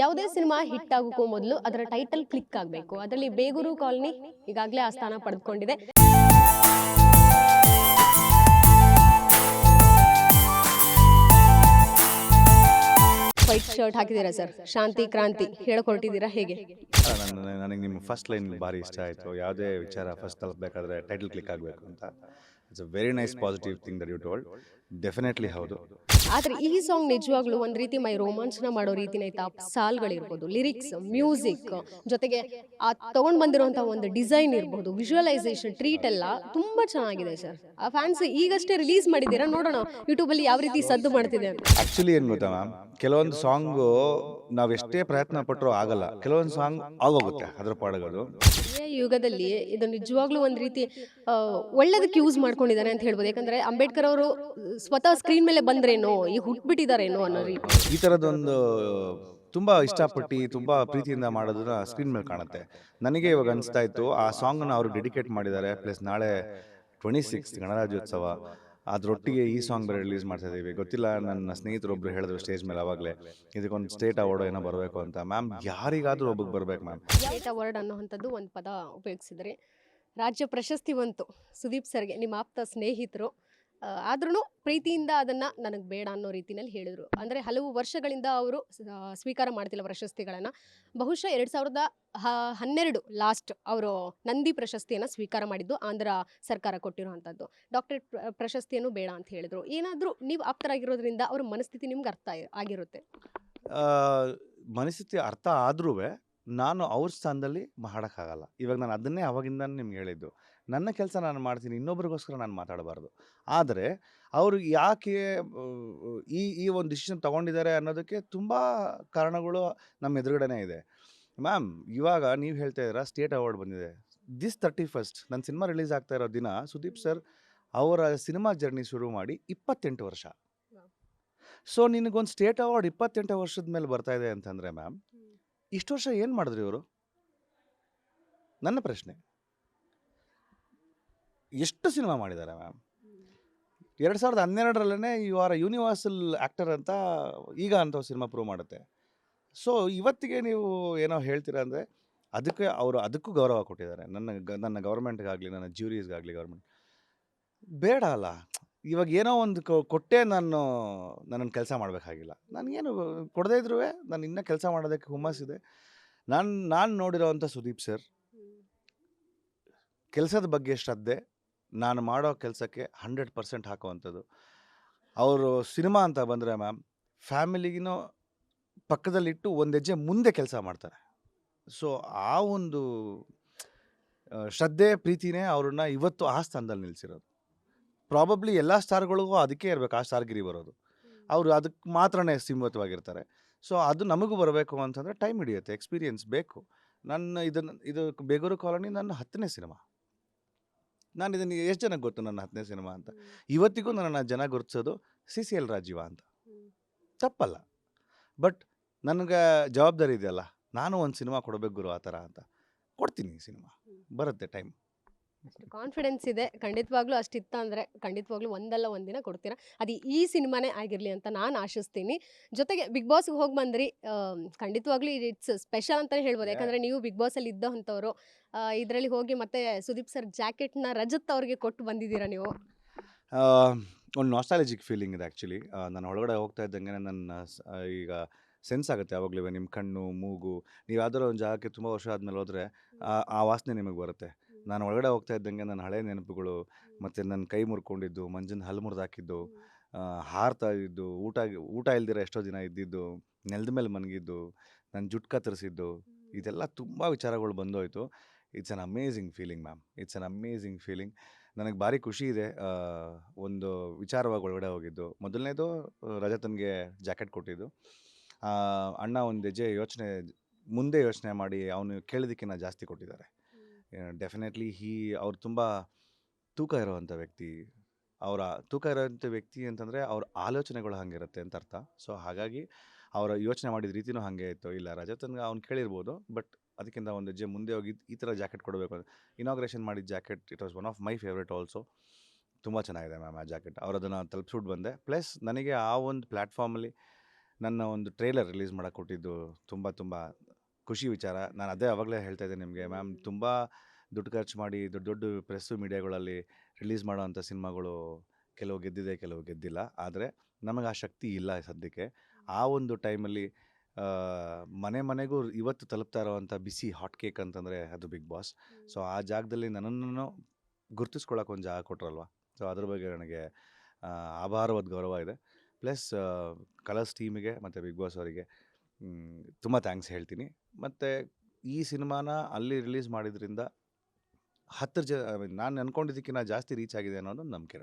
ಯಾವುದೇ cinema hit ಆಗೋಕ್ಕೂ ಮೊದಲು ಅದರ ಟೈಟಲ್ ಕ್ಲಿಕ್ ಆಗಬೇಕು. ಅದರಲ್ಲಿ ಬೇಗೂರು ಕಾಲನಿ ಈಗಾಗಲೇ ಆ ಸ್ಥಾನ ಪಡೆದುಕೊಂಡಿದೆ. ವೈಟ್ ಶರ್ಟ್ ಹಾಕಿದ್ದೀರಾ ಸರ್ ಶಾಂತಿ ಕ್ರಾಂತಿ ಹೇಳ್ಕೊಟ್ಟಿದ್ದೀರಾ ಹೇಗೆ? ನನ್ನ ನನಗೆ ನಿಮ್ಮ ಫಸ್ಟ್ ಲೈನ್ ಭಾರಿ ಇಷ್ಟ ಆಯಿತು. ಯಾವುದೇ ವಿಚಾರ ಫಸ್ಟ್ ತಲುಪಬೇಕಾದ್ರೆ ಟೈಟಲ್ ಕ್ಲಿಕ್ ಆಗಬೇಕು ಅಂತ. It's a very nice positive thing that you told definitely ಹೌದು. ಆದ್ರೆ ಈ ಸಾಂಗ್ ನಿಜವಾಗ್ಲೂ ಒಂದ್ ರೀತಿ ಮೈ ರೋಮಾಂಚನ ಮಾಡೋ ರೀತಿನ ಐತಾ. ಸಾಲ್ಗಳಿರ್ಬೋದು ಲಿರಿಕ್ಸ್ ಮ್ಯೂಸಿಕ್ ಜೊತೆಗೆ ಆ ತಗೊಂಡ್ ಬಂದಿರುವಂತಹ ಒಂದು ಡಿಸೈನ್ ಇರ್ಬೋದು ವಿಜುವಲೈಸೇಷನ್ ಟ್ರೀಟ್ ಎಲ್ಲ ತುಂಬಾ ಚೆನ್ನಾಗಿದೆ ಸರ್ ಆ ಫ್ಯಾನ್ಸ್ ಈಗಷ್ಟೇ ರಿಲೀಸ್ ಮಾಡಿದ್ದೀರಾ? ನೋಡೋಣ ಯೂಟ್ಯೂಬ್ ಅಲ್ಲಿ ಯಾವ ರೀತಿ ಸದ್ದು ಮಾಡ್ತಿದೆ ಅಂತ. ಆ್ಯಕ್ಚುಲಿ ಏನು ಗೊತ್ತಾ ಮ್ಯಾಮ್ ಕೆಲವೊಂದು ಸಾಂಗು ನಾವು ಎಷ್ಟೇ ಪ್ರಯತ್ನ ಪಟ್ಟರು ಆಗಲ್ಲ. ಕೆಲವೊಂದು ಸಾಂಗ್ ಆಗೋಗುತ್ತೆ ಅದ್ರ ಪಾಡುಗಳು. ಈ ಯುಗದಲ್ಲಿ ಇದು ನಿಜವಾಗ್ಲೂ ಒಂದ್ ರೀತಿ ಒಳ್ಳೇದಕ್ಕೆ ಯೂಸ್ ಮಾಡ್ಕೊಂಡಿದ್ದಾರೆ ಅಂತ ಹೇಳ್ಬೋದು. ಯಾಕಂದ್ರೆ ಅಂಬೇಡ್ಕರ್ ಅವರು ಸ್ವತಃ ಸ್ಕ್ರೀನ್ ಮೇಲೆ ಬಂದ್ರೇನೋ ಈ ಹುಟ್ಬಿಟ್ಟಿದಾರೇನೋ ಅನ್ನೋ ರೀತಿ. ಈ ಥರದೊಂದು ತುಂಬ ಇಷ್ಟಪಟ್ಟು ತುಂಬ ಪ್ರೀತಿಯಿಂದ ಮಾಡೋದನ್ನ ಸ್ಕ್ರೀನ್ ಮೇಲೆ ಕಾಣುತ್ತೆ. ನನಗೆ ಇವಾಗ ಅನಿಸ್ತಾ ಇತ್ತು ಆ ಸಾಂಗನ್ನು ಅವರು ಡೆಡಿಕೇಟ್ ಮಾಡಿದ್ದಾರೆ ಪ್ಲಸ್ ನಾಳೆ ಟ್ವೆಂಟಿ ಸಿಕ್ಸ್ ಗಣರಾಜ್ಯೋತ್ಸವ. ಅದರೊಟ್ಟಿಗೆ ಈ ಸಾಂಗ್ ಬೇರೆ ರಿಲೀಸ್ ಮಾಡ್ತಾ ಇದ್ದೀವಿ ಗೊತ್ತಿಲ್ಲ ನನ್ನ ಸ್ನೇಹಿತರೊಬ್ರು ಹೇಳಿದ್ರು ಸ್ಟೇಜ್ ಮೇಲೆ ಅವಾಗಲೇ ಇದಕ್ಕೊಂದು ಸ್ಟೇಟ್ ಅವಾರ್ಡ್ ಏನೋ ಬರಬೇಕು ಅಂತ. ಮ್ಯಾಮ್ ಯಾರಿಗಾದ್ರೂ ಒಬ್ಬಕ್ಕೆ ಬರಬೇಕು ಮ್ಯಾಮ್ ಸ್ಟೇಟ್ ಅವಾರ್ಡ್ ಅನ್ನೋವಂಥದ್ದು ಒಂದು ಪದ ಉಪಯೋಗಿಸಿದ್ರಿ ರಾಜ್ಯ ಪ್ರಶಸ್ತಿ ಬಂತು. ಸುದೀಪ್ ಸರ್ಗೆ ನಿಮ್ಮ ಆಪ್ತ ಸ್ನೇಹಿತರು. ಆದ್ರೂ ಪ್ರೀತಿಯಿಂದ ಅದನ್ನ ನನಗೆ ಬೇಡ ಅನ್ನೋ ರೀತಿನಲ್ಲಿ ಹೇಳಿದ್ರು. ಅಂದ್ರೆ ಹಲವು ವರ್ಷಗಳಿಂದ ಅವರು ಸ್ವೀಕಾರ ಮಾಡ್ತಿಲ್ಲ ಪ್ರಶಸ್ತಿಗಳನ್ನ. ಬಹುಶಃ ಎರಡ್ ಸಾವಿರದ ಹನ್ನೆರಡು ಲಾಸ್ಟ್ ಅವರು ನಂದಿ ಪ್ರಶಸ್ತಿಯನ್ನ ಸ್ವೀಕಾರ ಮಾಡಿದ್ದು ಆಂಧ್ರ ಸರ್ಕಾರ ಕೊಟ್ಟಿರುವಂತದ್ದು. ಡಾಕ್ಟರ್ ಪ್ರಶಸ್ತಿಯನ್ನು ಬೇಡ ಅಂತ ಹೇಳಿದ್ರು. ಏನಾದರೂ ನೀವು ಆಪ್ತರಾಗಿರೋದ್ರಿಂದ ಅವ್ರ ಮನಸ್ಥಿತಿ ನಿಮ್ಗೆ ಅರ್ಥ ಆಗಿರುತ್ತೆ. ಮನಸ್ಥಿತಿ ಅರ್ಥ ಆದ್ರೂ ನಾನು ಅವ್ರ ಸ್ಥಾನದಲ್ಲಿ ಮಾಡೋಕ್ಕಾಗಲ್ಲ. ಇವಾಗ ನಾನು ಅದನ್ನೇ ಅವಾಗಿಂದ ನಿಮ್ಗೆ ಹೇಳಿದ್ದು. ನನ್ನ ಕೆಲಸ ನಾನು ಮಾಡ್ತೀನಿ ಇನ್ನೊಬ್ರಿಗೋಸ್ಕರ ನಾನು ಮಾತಾಡಬಾರ್ದು. ಆದರೆ ಅವರು ಯಾಕೆ ಈ ಈ ಒಂದು ಡಿಸಿಷನ್ ತಗೊಂಡಿದ್ದಾರೆ ಅನ್ನೋದಕ್ಕೆ ತುಂಬ ಕಾರಣಗಳು ನಮ್ಮ ಎದುರುಗಡೆನೇ ಇದೆ. ಮ್ಯಾಮ್ ಇವಾಗ ನೀವು ಹೇಳ್ತಾ ಇದ್ದೀರಾ ಸ್ಟೇಟ್ ಅವಾರ್ಡ್ ಬಂದಿದೆ. ದಿಸ್ ತರ್ಟಿ ಫಸ್ಟ್ ನನ್ನ ಸಿನಿಮಾ ರಿಲೀಸ್ ಆಗ್ತಾ ಇರೋ ದಿನ ಸುದೀಪ್ ಸರ್ ಅವರ ಸಿನಿಮಾ ಜರ್ನಿ ಶುರು ಮಾಡಿ ಇಪ್ಪತ್ತೆಂಟು ವರ್ಷ. ಸೊ ನಿನಗೊಂದು ಸ್ಟೇಟ್ ಅವಾರ್ಡ್ ಇಪ್ಪತ್ತೆಂಟು ವರ್ಷದ ಮೇಲೆ ಬರ್ತಾ ಇದೆ ಅಂತಂದರೆ ಮ್ಯಾಮ್ ಇಷ್ಟು ವರ್ಷ ಏನು ಮಾಡಿದ್ರಿ ಇವರು? ನನ್ನ ಪ್ರಶ್ನೆ. ಎಷ್ಟು ಸಿನಿಮಾ ಮಾಡಿದ್ದಾರೆ ಮ್ಯಾಮ್? ಎರಡು ಸಾವಿರದ ಹನ್ನೆರಡರಲ್ಲೇ ಯು ಆರ್ ಯೂನಿವರ್ಸಲ್ ಆ್ಯಕ್ಟರ್ ಅಂತ ಈಗ ಅಂತ ಸಿನಿಮಾ ಪ್ರೂವ್ ಮಾಡುತ್ತೆ. ಸೊ ಇವತ್ತಿಗೆ ನೀವು ಏನೋ ಹೇಳ್ತೀರಾ ಅಂದರೆ ಅದಕ್ಕೆ ಅವರು ಅದಕ್ಕೂ ಗೌರವ ಕೊಟ್ಟಿದ್ದಾರೆ. ನನ್ನ ಗ ನನ್ನ ಗೌರ್ಮೆಂಟ್ಗಾಗಲಿ ನನ್ನ ಜ್ಯೂರೀಸ್ಗಾಗಲಿ ಗೌರ್ಮೆಂಟ್ ಬೇಡ ಅಲ್ಲ. ಇವಾಗ ಏನೋ ಒಂದು ಕೊ- ಕೊಟ್ಟೆ ನಾನು ನನ್ನನ್ನು ಕೆಲಸ ಮಾಡಬೇಕಾಗಿಲ್ಲ. ನನಗೇನು ಕೊಡದೇ ಇದ್ರೂ ನಾನು ಇನ್ನೂ ಕೆಲಸ ಮಾಡೋದಕ್ಕೆ ಹುಮ್ಮಸ್ಸಿದೆ ನಾನು ನಾನು ನೋಡಿರೋವಂಥ ಸುದೀಪ್ ಸರ್ ಕೆಲಸದ ಬಗ್ಗೆ ಶ್ರದ್ಧೆ ನಾನು ಮಾಡೋ ಕೆಲಸಕ್ಕೆ ಹಂಡ್ರೆಡ್ ಪರ್ಸೆಂಟ್ ಹಾಕುವಂಥದ್ದು. ಅವರು ಸಿನಿಮಾ ಅಂತ ಬಂದರೆ ಮ್ಯಾಮ್ ಫ್ಯಾಮಿಲಿಗಿನೋ ಪಕ್ಕದಲ್ಲಿಟ್ಟು ಒಂದು ಹೆಜ್ಜೆ ಮುಂದೆ ಕೆಲಸ ಮಾಡ್ತಾರೆ. ಸೊ ಆ ಒಂದು ಶ್ರದ್ಧೆ ಪ್ರೀತಿನೇ ಅವ್ರನ್ನ ಇವತ್ತು ಆ ಸ್ಥಾನದಲ್ಲಿ ನಿಲ್ಲಿಸಿರೋದು ಪ್ರಾಬಬ್ಲಿ ಎಲ್ಲ ಸ್ಟಾರ್ಗಳಿಗೂ ಅದಕ್ಕೆ ಇರಬೇಕು ಆ ಸ್ಟಾರ್ಗಿರಿ ಬರೋದು. ಅವರು ಅದಕ್ಕೆ ಮಾತ್ರನೇ ಸೀಮಿತವಾಗಿರ್ತಾರೆ ಸೊ ಅದು ನಮಗೂ ಬರಬೇಕು ಅಂತಂದರೆ ಟೈಮ್ ಹಿಡಿಯುತ್ತೆ ಎಕ್ಸ್ಪೀರಿಯನ್ಸ್ ಬೇಕು. ನನ್ನ ಇದನ್ನು ಇದು ಬೇಗೂರು ಕಾಲೋನಿ ನನ್ನ ಹತ್ತನೇ ಸಿನಿಮಾ. ನಾನು ಇದನ್ನು ಎಷ್ಟು ಜನಕ್ಕೆ ಗೊತ್ತು ನನ್ನ ಹತ್ತನೇ ಸಿನಿಮಾ ಅಂತ? ಇವತ್ತಿಗೂ ನನ್ನ ಜನ ಗುರುತಿಸೋದು ಸಿ ಸಿ ಎಲ್ ರಾಜೀವ ಅಂತ. ತಪ್ಪಲ್ಲ. ಬಟ್ ನನಗೆ ಜವಾಬ್ದಾರಿ ಇದೆಯಲ್ಲ ನಾನು ಒಂದು ಸಿನಿಮಾ ಕೊಡಬೇಕು ಗುರು ಆ ಥರ ಅಂತ. ಕೊಡ್ತೀನಿ ಸಿನಿಮಾ. ಬರುತ್ತೆ ಟೈಮ್. ಕಾನ್ಫಿಡೆನ್ಸ್ ಇದೆ. ಖಂಡಿತವಾಗ್ಲೂ ಅಷ್ಟಿತ್ತ ಅಂದರೆ ಖಂಡಿತವಾಗ್ಲೂ ಒಂದಲ್ಲ ಒಂದಿನ ಕೊಡ್ತೀರಾ? ಅದು ಈ ಸಿನಿಮಾನೇ ಆಗಿರಲಿ ಅಂತ ನಾನು ಆಶಿಸ್ತೀನಿ. ಜೊತೆಗೆ ಬಿಗ್ ಬಾಸ್ಗೆ ಹೋಗಿ ಬಂದ್ರಿ ಖಂಡಿತವಾಗ್ಲೂ ಇಟ್ಸ್ ಸ್ಪೆಷಲ್ ಅಂತಲೇ ಹೇಳ್ಬೋದು. ಯಾಕಂದರೆ ನೀವು ಬಿಗ್ ಬಾಸಲ್ಲಿ ಇದ್ದಂಥವ್ರು ಇದರಲ್ಲಿ ಹೋಗಿ ಮತ್ತೆ ಸುದೀಪ್ ಸರ್ ಜಾಕೆಟ್ನ ರಜತ್ ಅವ್ರಿಗೆ ಕೊಟ್ಟು ಬಂದಿದ್ದೀರಾ ನೀವು? ಒಂದು ನಾಸ್ಟಾಲಜಿಕ್ ಫೀಲಿಂಗ್ ಇದೆ ಆ್ಯಕ್ಚುಲಿ ನಾನು ಒಳಗಡೆ ಹೋಗ್ತಾ ಇದ್ದಂಗೆ ನನ್ನ ಈಗ ಸೆನ್ಸ್ ಆಗುತ್ತೆ ಯಾವಾಗಲೂ ನಿಮ್ಮ ಕಣ್ಣು ಮೂಗು. ನೀವು ಯಾವ್ದಾದ್ರು ಒಂದು ಜಾಗಕ್ಕೆ ತುಂಬ ವರ್ಷ ಆದಮೇಲೆ ಹೋದರೆ ಆ ವಾಸನೆ ನಿಮಗೆ ಬರುತ್ತೆ. ನಾನು ಒಳಗಡೆ ಹೋಗ್ತಾ ಇದ್ದಂಗೆ ನನ್ನ ಹಳೆ ನೆನಪುಗಳು ಮತ್ತು ನನ್ನ ಕೈ ಮುರ್ಕೊಂಡಿದ್ದು ಮಂಜಿನ ಹಲ್ಲು ಮುರಿದು ಹಾಕಿದ್ದು ಹಾರ್ತಾ ಇದ್ದು ಊಟ ಊಟ ಇಲ್ದಿರ ಎಷ್ಟೋ ದಿನ ಇದ್ದಿದ್ದು ನೆಲದ ಮೇಲೆ ಮನಗಿದ್ದು ನನ್ನ ಜುಟ್ಟು ಕತ್ತರಿಸಿದ್ದು ಇದೆಲ್ಲ ತುಂಬ ವಿಚಾರಗಳು ಬಂದೋಯ್ತು. It's an amazing feeling ma'am it's an amazing feeling ನನಗೆ ಭಾರಿ ಖುಷಿ ಇದೆ ಒಂದು ವಿಚಾರವಾಗಿ ಒಳಗಡೆ ಹೋಗಿದ್ದು. ಮೊದಲನೇದು ರಜತನ್ಗೆ ಜಾಕೆಟ್ ಕೊಟ್ಟಿದ್ದು. ಅಣ್ಣ ಒಂದು ಹೆಜ್ಜೆ ಯೋಚನೆ ಮುಂದೆ ಯೋಚನೆ ಮಾಡಿ ಅವನು ಕೇಳಿದ್ದಕ್ಕಿಂತ ಜಾಸ್ತಿ ಕೊಟ್ಟಿದ್ದಾರೆ. ಡೆಫಿನೆಟ್ಲಿ ಹೀ ಅವ್ರು ತುಂಬ ತೂಕ ಇರುವಂಥ ವ್ಯಕ್ತಿ. ಅವರ ತೂಕ ಇರೋವಂಥ ವ್ಯಕ್ತಿ ಅಂತಂದರೆ ಅವ್ರ ಆಲೋಚನೆಗಳು ಹಾಗಿರುತ್ತೆ ಅಂತ ಅರ್ಥ. ಸೊ, ಹಾಗಾಗಿ ಅವರ ಯೋಚನೆ ಮಾಡಿದ ರೀತಿನೂ ಹಾಗೆ ಇತ್ತು. ಇಲ್ಲ ರಜತನ್ಗೆ ಅವ್ನು ಕೇಳಿರ್ಬೋದು, ಬಟ್ ಅದಕ್ಕಿಂತ ಒಂದು ಹೆಜ್ಜೆ ಮುಂದೆ ಹೋಗಿ ಈ ಥರ ಜಾಕೆಟ್ ಕೊಡಬೇಕು ಅಂತ. ಇನಾಗ್ರೇಷನ್ ಮಾಡಿದ jacket it was one of my favourite also ತುಂಬ ಚೆನ್ನಾಗಿದೆ ಮ್ಯಾಮ್ ಆ ಜಾಕೆಟ್. ಅವ್ರು ಅದನ್ನು ತಲುಪಿಸ್ಬಿಟ್ಟು ಬಂದೆ. ಪ್ಲಸ್ ನನಗೆ ಆ ಒಂದು ಪ್ಲ್ಯಾಟ್ಫಾರ್ಮಲ್ಲಿ ನನ್ನ ಒಂದು ಟ್ರೇಲರ್ ರಿಲೀಸ್ ಮಾಡೋಕ್ಕೆ ಕೊಟ್ಟಿದ್ದು ತುಂಬ ತುಂಬ ಖುಷಿ ವಿಚಾರ. ನಾನು ಅದೇ ಆವಾಗಲೇ ಹೇಳ್ತಾ ಇದ್ದೆ ನಿಮಗೆ ಮ್ಯಾಮ್. ತುಂಬ ದುಡ್ಡು ಖರ್ಚು ಮಾಡಿ ದೊಡ್ಡ ದೊಡ್ಡ ಪ್ರೆಸ್ಸು ಮೀಡಿಯಾಗಳಲ್ಲಿ ರಿಲೀಸ್ ಮಾಡೋವಂಥ ಸಿನಿಮಾಗಳು ಕೆಲವು ಗೆದ್ದಿದೆ ಕೆಲವು ಗೆದ್ದಿಲ್ಲ. ಆದರೆ ನಮಗೆ ಆ ಶಕ್ತಿ ಇಲ್ಲ ಸದ್ಯಕ್ಕೆ. ಆ ಒಂದು ಟೈಮಲ್ಲಿ ಮನೆ ಮನೆಗೂ ಇವತ್ತು ತಲುಪ್ತಾ ಇರೋವಂಥ ಬಿಸಿ ಹಾಟ್ ಕೇಕ್ ಅಂತಂದರೆ ಅದು ಬಿಗ್ ಬಾಸ್. ಸೊ ಆ ಜಾಗದಲ್ಲಿ ನನ್ನನ್ನು ಗುರುತಿಸ್ಕೊಳ್ಳೋಕೆ ಒಂದು ಜಾಗ ಕೊಟ್ರಲ್ವ? ಸೊ ಅದ್ರ ಬಗ್ಗೆ ನನಗೆ ಆಭಾರವಾದ ಗೌರವ ಇದೆ. ಪ್ಲಸ್ ಕಲರ್ಸ್ ಟೀಮಿಗೆ ಮತ್ತು ಬಿಗ್ ಬಾಸ್ ಅವರಿಗೆ ತುಂಬ ಥ್ಯಾಂಕ್ಸ್ ಹೇಳ್ತೀನಿ. ಮತ್ತು ಈ ಸಿನಿಮಾನ ಅಲ್ಲಿ ರಿಲೀಸ್ ಮಾಡಿದ್ರಿಂದ ಹತ್ತರ ಜ ನಾನು ಅನ್ಕೊಂಡಿದ್ದಕ್ಕಿಂತ ಜಾಸ್ತಿ ರೀಚ್ ಆಗಿದೆ ಅನ್ನೋದು ನಂಬಿಕೆ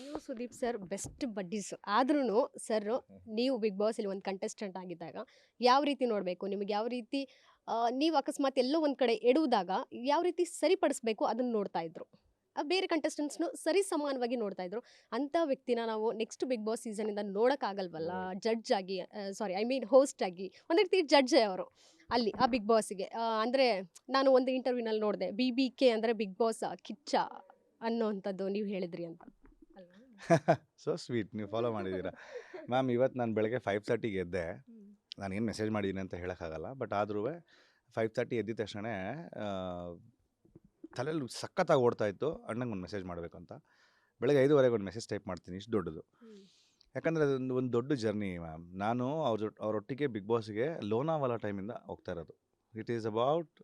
ನೀವು ಸುದೀಪ್ ಸರ್ ಬೆಸ್ಟ್ ಬಡ್ಡೀಸ್. ಆದ್ರೂ ಸರ್ ನೀವು ಬಿಗ್ ಬಾಸಲ್ಲಿ ಒಂದು ಕಂಟೆಸ್ಟೆಂಟ್ ಆಗಿದ್ದಾಗ ಯಾವ ರೀತಿ ನೋಡಬೇಕು? ನಿಮಗೆ ಯಾವ ರೀತಿ ನೀವು ಅಕಸ್ಮಾತ್ ಎಲ್ಲೋ ಒಂದು ಕಡೆ ಎಡುವುದಾಗ ಯಾವ ರೀತಿ ಸರಿಪಡಿಸ್ಬೇಕು ಅದನ್ನು ನೋಡ್ತಾ ಇದ್ರು? ಬೇರೆ ಕಂಟೆಸ್ಟೆಂಟ್ಸ್ನು ಸರಿ ಸಮಾನವಾಗಿ ನೋಡ್ತಾ ಇದ್ರು. ಅಂಥ ವ್ಯಕ್ತಿನ ನಾವು ನೆಕ್ಸ್ಟ್ ಬಿಗ್ ಬಾಸ್ ಸೀಸನಿಂದ ನೋಡೋಕ್ಕಾಗಲ್ವಲ್ಲ? ಜಡ್ಜ್ ಆಗಿ ಸಾರಿ ಐ ಮೀನ್ ಹೋಸ್ಟ್ ಆಗಿ ಒಂದು ರೀತಿ ಜಡ್ಜ್ ಅವರು ಅಲ್ಲಿ ಆ ಬಿಗ್ ಬಾಸ್ಗೆ ಅಂದರೆ ನಾನು ಒಂದು ಇಂಟರ್ವ್ಯೂನಲ್ಲಿ ನೋಡಿದೆ ಬಿ ಬಿ ಕೆ ಅಂದರೆ ಬಿಗ್ ಬಾಸ್ ಕಿಚ್ಚ ಅನ್ನೋವಂಥದ್ದು ನೀವು ಹೇಳಿದ್ರಿ ಅಂತ. ಸೊ ಸ್ವೀಟ್ ನೀವು ಫಾಲೋ ಮಾಡಿದ್ದೀರಾ. ಮ್ಯಾಮ್ ಇವತ್ತು ನಾನು ಬೆಳಗ್ಗೆ ಫೈವ್ ತರ್ಟಿಗೆ ಎದ್ದೆ ನಾನು ಏನು ಮೆಸೇಜ್ ಮಾಡಿದ್ದೀನಿ ಅಂತ ಹೇಳೋಕ್ಕಾಗಲ್ಲ ಬಟ್ ಆದ್ರೂ ಫೈವ್ ತರ್ಟಿ ಎದ್ದಿದ ತಕ್ಷಣ ತಲೆಯಲ್ಲಿ ಸಖತ್ತಾಗಿ ಓಡ್ತಾ ಇತ್ತು ಅಣ್ಣಂಗೆ ಒಂದು ಮೆಸೇಜ್ ಮಾಡಬೇಕು ಅಂತ ಬೆಳಗ್ಗೆ ಐದುವರೆಗೆ ಒಂದು ಮೆಸೇಜ್ ಟೈಪ್ ಮಾಡ್ತೀನಿ ಇಷ್ಟು ದೊಡ್ಡದು. ಯಾಕಂದರೆ ಅದೊಂದು ಒಂದು ದೊಡ್ಡ ಜರ್ನಿ ಮ್ಯಾಮ್ ನಾನು ಅವ್ರ ಜೊ ಅವರೊಟ್ಟಿಗೆ ಬಿಗ್ ಬಾಸ್ಗೆ ಲೋನಾವಾಲಾ ಟೈಮಿಂದ ಹೋಗ್ತಾ ಇರೋದು. ಇಟ್ ಈಸ್ ಅಬೌಟ್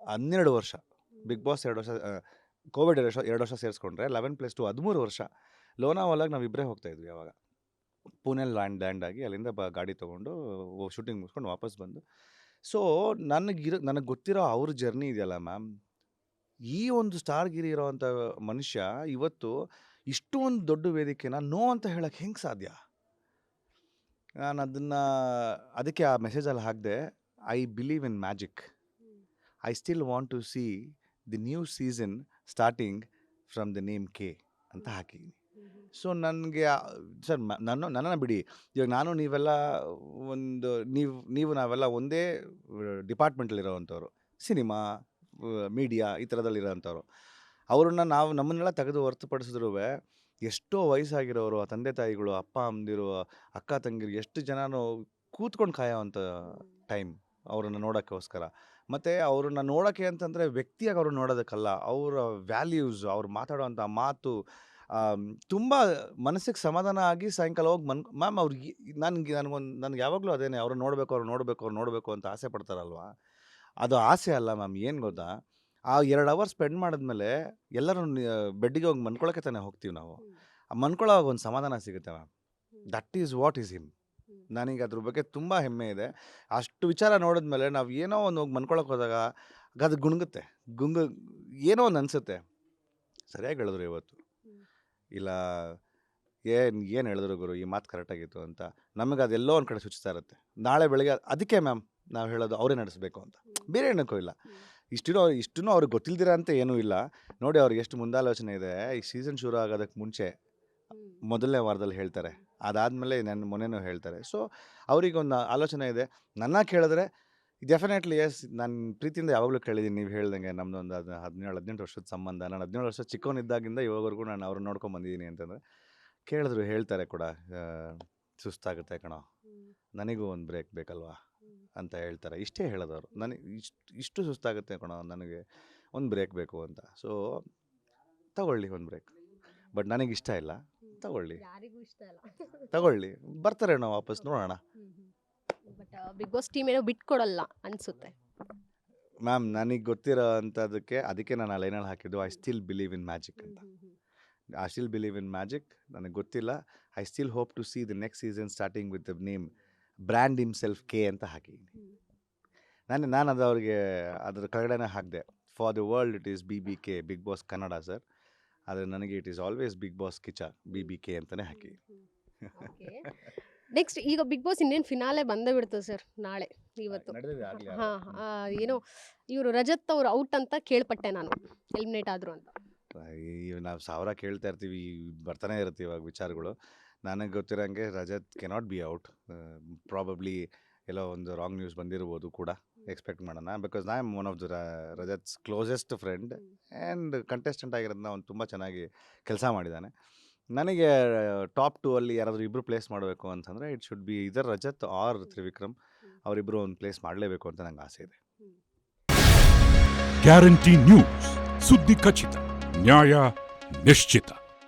ಹನ್ನೆರಡು ವರ್ಷ. ಬಿಗ್ ಬಾಸ್ ಎರಡು ವರ್ಷ ಕೋವಿಡ್ ಎರಡು ವರ್ಷ ಎರಡು ವರ್ಷ ಸೇರಿಸ್ಕೊಂಡ್ರೆ ಲೆವೆನ್ ಪ್ಲಸ್ ಟು ಹದಿಮೂರು ವರ್ಷ. ಲೋನಾವಾಲಾಗೆ ನಾವು ಇಬ್ಬರೇ ಹೋಗ್ತಾಯಿದ್ವಿ ಅವಾಗ. ಪುಣೆಲಿ ಲ್ಯಾಂಡ್ ಲ್ಯಾಂಡ್ ಆಗಿ ಅಲ್ಲಿಂದ ಬ ಗಾಡಿ ತೊಗೊಂಡು ಶೂಟಿಂಗ್ ಮುಗಿಸ್ಕೊಂಡು ವಾಪಸ್ ಬಂದು. ಸೊ ನನಗಿರೋ ನನಗೆ ಗೊತ್ತಿರೋ ಅವ್ರ ಜರ್ನಿ ಇದೆಯಲ್ಲ ಮ್ಯಾಮ್ ಈ ಒಂದು ಸ್ಟಾರ್ಗಿರಿ ಇರೋವಂಥ ಮನುಷ್ಯ ಇವತ್ತು ಇಷ್ಟು ಒಂದು ದೊಡ್ಡ ವೇದಿಕೆನ ನೋ ಅಂತ ಹೇಳಕ್ಕೆ ಹೆಂಗೆ ಸಾಧ್ಯ? ನಾನು ಅದನ್ನು ಅದಕ್ಕೆ ಆ ಮೆಸೇಜಲ್ಲಿ ಹಾಕಿದೆ I believe in magic I still want to see the new season starting from the name K ಅಂತ ಹಾಕಿದ್ದೀನಿ ಸೊ ನನಗೆ ಸರ್ ನನ್ನ ನನ್ನನ್ನು ಬಿಡಿ. ಇವಾಗ ನಾನು ನೀವೆಲ್ಲ ಒಂದು ನೀವು ನೀವು ನಾವೆಲ್ಲ ಒಂದೇ ಡಿಪಾರ್ಟ್ಮೆಂಟಲ್ಲಿರೋವಂಥವ್ರು ಸಿನಿಮಾ ಮೀಡಿಯಾ ಈ ಥರದಲ್ಲಿರೋಂಥವ್ರು ಅವ್ರನ್ನ ನಾವು ನಮ್ಮನ್ನೆಲ್ಲ ತೆಗೆದು ಹೊರತುಪಡಿಸಿದ್ರು ಎಷ್ಟೋ ವಯಸ್ಸಾಗಿರೋರು, ಆ ತಂದೆ ತಾಯಿಗಳು, ಅಪ್ಪ, ಅಮ್ಮದಿರು, ಅಕ್ಕ, ತಂಗಿರು ಎಷ್ಟು ಜನನು ಕೂತ್ಕೊಂಡು ಕಾಯೋವಂಥ ಟೈಮ್ ಅವರನ್ನು ನೋಡೋಕ್ಕೋಸ್ಕರ. ಮತ್ತು ಅವ್ರನ್ನ ನೋಡೋಕ್ಕೆ ಅಂತಂದರೆ ವ್ಯಕ್ತಿಯಾಗಿ ಅವ್ರನ್ನ ನೋಡೋದಕ್ಕಲ್ಲ, ಅವರ ವ್ಯಾಲ್ಯೂಸ್, ಅವ್ರು ಮಾತಾಡೋವಂಥ ಮಾತು ತುಂಬ ಮನಸ್ಸಿಗೆ ಸಮಾಧಾನ ಆಗಿ ಸಾಯಂಕಾಲ ಹೋಗಿ ಮನ್, ಮ್ಯಾಮ್ ಅವ್ರಿಗೆ, ನನಗೆ, ನನಗೊಂದು, ನನಗೆ ಯಾವಾಗಲೂ ಅದೇನೆ, ಅವ್ರನ್ನ ನೋಡಬೇಕು ಅವ್ರು ನೋಡಬೇಕು ಅವ್ರು ನೋಡಬೇಕು ಅಂತ ಆಸೆ ಪಡ್ತಾರಲ್ವ? ಅದು ಆಸೆ ಅಲ್ಲ ಮ್ಯಾಮ್ ಏನು ಗೊತ್ತಾ? ಆ ಎರಡು ಅವರ್ ಸ್ಪೆಂಡ್ ಮಾಡಿದ್ಮೇಲೆ ಎಲ್ಲರೂ ಬೆಡ್ಡಿಗೆ ಹೋಗಿ ಮನ್ಕೊಳಕ್ಕೆ ತಾನೇ ಹೋಗ್ತೀವಿ ನಾವು. ಆ ಮನ್ಕೊಳ್ಳೋವಾಗ ಒಂದು ಸಮಾಧಾನ ಸಿಗುತ್ತೆ ma'am. That is what is him. ನನಗೆ ಅದ್ರ ಬಗ್ಗೆ ತುಂಬ ಹೆಮ್ಮೆ ಇದೆ. ಅಷ್ಟು ವಿಚಾರ ನೋಡಿದ್ಮೇಲೆ ನಾವು ಏನೋ ಒಂದು ಹೋಗಿ ಮನ್ಕೊಳಕ್ಕೆ ಹೋದಾಗ ಅದು ಗುಣಗುತ್ತೆ. ಗುಂಗ ಏನೋ ಒಂದು ಅನಿಸುತ್ತೆ. ಸರಿಯಾಗಿ ಹೇಳಿದ್ರು ಇವತ್ತು. ಇಲ್ಲ ಏನು ಏನು ಹೇಳಿದ್ರು ಗುರು? ಈ ಮಾತು ಕರೆಕ್ಟಾಗಿತ್ತು ಅಂತ. ನಮಗೆ ಅದೆಲ್ಲೋ ಒಂದು ಕಡೆ ಸೂಚಿಸ್ತಾ ಇರುತ್ತೆ. ನಾಳೆ ಬೆಳಗ್ಗೆ ಅದಕ್ಕೆ ಮ್ಯಾಮ್ ನಾವು ಹೇಳೋದು ಅವರೇ ನಡೆಸಬೇಕು ಅಂತ. ಬೇರೆ ಏನಕ್ಕೂ ಇಲ್ಲ. ಇಷ್ಟಿರೋ ಇಷ್ಟು ಅವ್ರಿಗೆ ಗೊತ್ತಿಲ್ದಿರ ಅಂತ ಏನೂ ಇಲ್ಲ. ನೋಡಿ ಅವ್ರಿಗೆ ಎಷ್ಟು ಮುಂದಾಲೋಚನೆ ಇದೆ. ಈ ಸೀಸನ್ ಶುರು ಆಗೋದಕ್ಕೆ ಮುಂಚೆ ಮೊದಲನೇ ವಾರದಲ್ಲಿ ಹೇಳ್ತಾರೆ. ಅದಾದಮೇಲೆ ನನ್ನ ಮೊನ್ನೆನೂ ಹೇಳ್ತಾರೆ. ಸೊ ಅವರಿಗೊಂದು ಆಲೋಚನೆ ಇದೆ. ನನ್ನ ಕೇಳಿದ್ರೆ ಡೆಫಿನೆಟ್ಲಿ ಎಸ್ ನಾನು ಪ್ರೀತಿಯಿಂದ ಯಾವಾಗಲೂ ಕೇಳಿದ್ದೀನಿ ನೀವು ಹೇಳ್ದಂಗೆ ನಮ್ಮದು ಒಂದು ಅದು ಹದಿನೇಳು ಹದಿನೆಂಟು ವರ್ಷದ ಸಂಬಂಧ. ನಾನು ಹದಿನೇಳು ವರ್ಷ ಚಿಕ್ಕವನಿದ್ದಾಗಿಂದ ಇವಾಗವರೆಗೂ ನಾನು ಅವ್ರನ್ನ ನೋಡ್ಕೊಂಡು ಬಂದಿದ್ದೀನಿ ಅಂತಂದರೆ ಕೇಳಿದ್ರು ಹೇಳ್ತಾರೆ ಕೂಡ ಸುಸ್ತಾಗುತ್ತೆ ಕಣೋ. ನನಗೂ ಒಂದು ಬ್ರೇಕ್ ಬೇಕಲ್ವಾ? ಅಂತ ಹೇಳ್ತಾರೆ. ಇಷ್ಟೇ ಹೇಳೋದವರು. ನನಗೆ ಇಷ್ಟು ಇಷ್ಟು ಸುಸ್ತಾಗುತ್ತೆ ಕಣ ನನಗೆ ಒಂದು ಬ್ರೇಕ್ ಬೇಕು ಅಂತ. ಸೊ ತಗೊಳ್ಳಿ ಒಂದು ಬ್ರೇಕ್. ಬಟ್ ನನಗೆ ಇಷ್ಟ ಇಲ್ಲ. ತಗೊಳ್ಳಿ. ಯಾರಿಗೂ ಇಷ್ಟ ಇಲ್ಲ. ತಗೊಳ್ಳಿ. ಬರ್ತಾರೆ ಅಣ್ಣ ವಾಪಸ್ ನೋಡೋಣ. ಬಟ್ ಬಿಗ್ ಬಾಸ್ ಟೀಮ್ ಏನೋ ಬಿಟ್ಕೊಡಲ್ಲ ಅನ್ಸುತ್ತೆ. ಮ್ಯಾಮ್ ನನಗೆ ಗೊತ್ತಿರೋ ಅಂಥದ್ದಕ್ಕೆ ಅದಕ್ಕೆ ನಾನು ಆ ಲೈನಲ್ಲಿ ಹಾಕಿದ್ದು I still believe in magic ಅಂತ. I still believe in magic ನನಗೆ ಗೊತ್ತಿಲ್ಲ. I still hope to see the next season starting with the name brand himself K ಅಂತ ಹಾಕಿದ್ದೀನಿ. ನಾನು ನಾನು ಅದು ಅವ್ರಿಗೆ ಅದರ ಕೆಳಗಡೆನೇ ಹಾಕಿದೆ. For the world it is B B K big boss Kannada sir ಆದರೆ ನನಗೆ it is always big boss Kichcha B B K ಅಂತಲೇ ಹಾಕಿ. ನೆಕ್ಸ್ಟ್ ಈಗ ಬಿಗ್ ಬಾಸ್ ಇನ್ನೇನು ಫಿನಾಲೆ ಬಂದೇ ಬಿಡ್ತದೆ ಸರ್ ನಾಳೆ ಇವತ್ತು. ಹಾಂ ಏನೋ ಇವರು ರಜತ್ ಅವರು ಔಟ್ ಅಂತ ಕೇಳ್ಪಟ್ಟೆ ನಾನು ಎಲಿಮಿನೇಟ್ ಆದ್ರು ಅಂತ. ನಾವು ಸಾವಿರ ಕೇಳ್ತಾ ಇರ್ತೀವಿ ಬರ್ತಾನೆ ಇರುತ್ತೆ ಇವಾಗ ವಿಚಾರಗಳು. ನನಗೆ ಗೊತ್ತಿರೋಂಗೆ Rajat cannot be out probably ಎಲ್ಲೋ ಒಂದು ರಾಂಗ್ ನ್ಯೂಸ್ ಬಂದಿರ್ಬೋದು ಕೂಡ ಎಕ್ಸ್ಪೆಕ್ಟ್ ಮಾಡೋಣ. Because I am one of the Rajat's closest friend and contestant ಆಗಿರೋದನ್ನ ಅವ್ನು ತುಂಬ ಚೆನ್ನಾಗಿ ಕೆಲಸ ಮಾಡಿದ್ದಾನೆ ನನಗೆ ಟಾಪ್ ಟೂ ಅಲ್ಲಿ ಯಾರಾದರೂ ಇಬ್ಬರು ಪ್ಲೇಸ್ ಮಾಡಬೇಕು ಅಂತಂದರೆ ಇಟ್ ಶುಡ್ ಬಿ ಇದರ್ ರಜತ್ ಆರ್ ತ್ರಿವಿಕ್ರಮ್. ಅವರಿಬ್ಬರು ಒಂದು ಪ್ಲೇಸ್ ಮಾಡಲೇಬೇಕು ಅಂತ ನಂಗೆ ಆಸೆ ಇದೆ. ಗ್ಯಾರಂಟಿ ನ್ಯೂಸ್ ಸುದ್ದಿ ಖಚಿತ ನ್ಯಾಯ ನಿಶ್ಚಿತ.